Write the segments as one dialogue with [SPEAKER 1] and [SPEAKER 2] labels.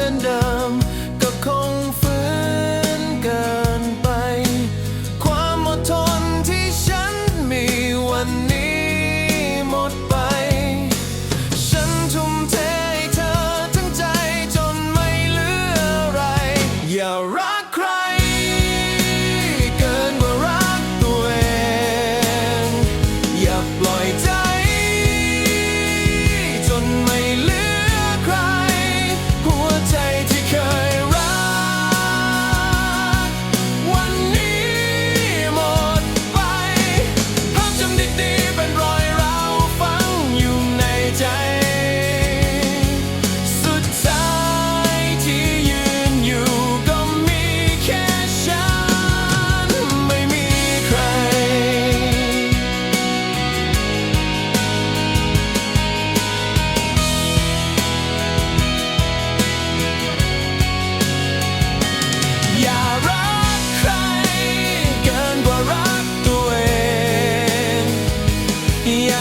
[SPEAKER 1] and dumb.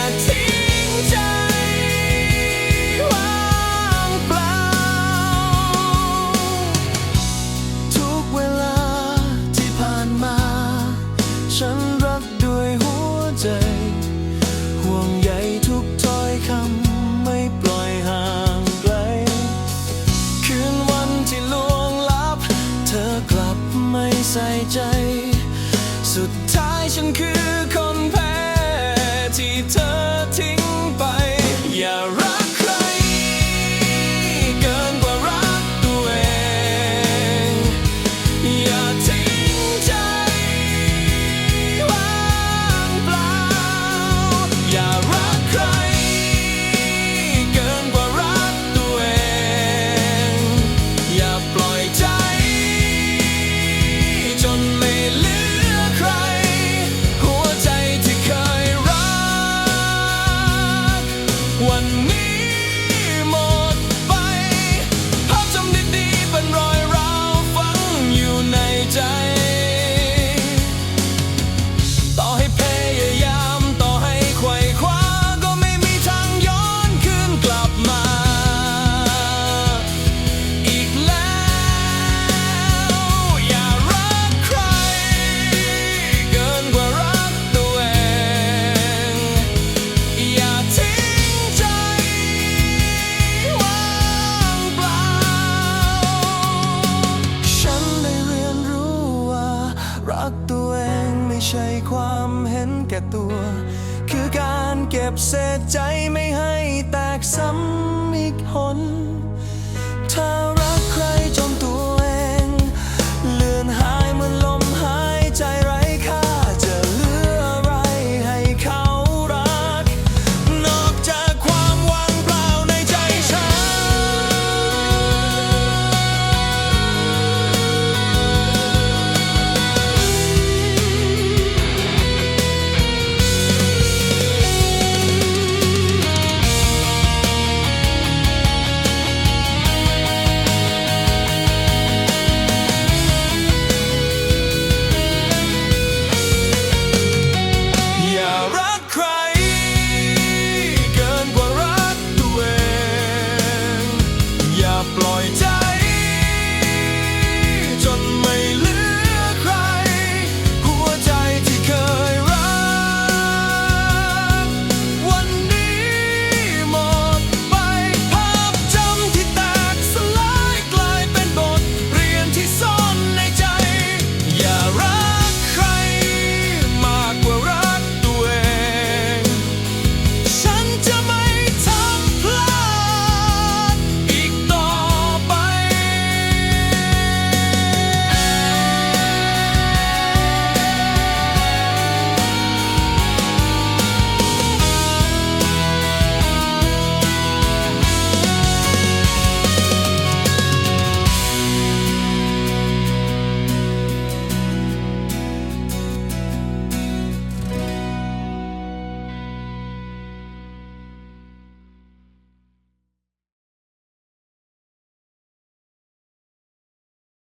[SPEAKER 1] I take One minute. ใช่ความเห็นแก่ตัว คือการเก็บเศษใจไม่ให้แตกซ้ำอีกหน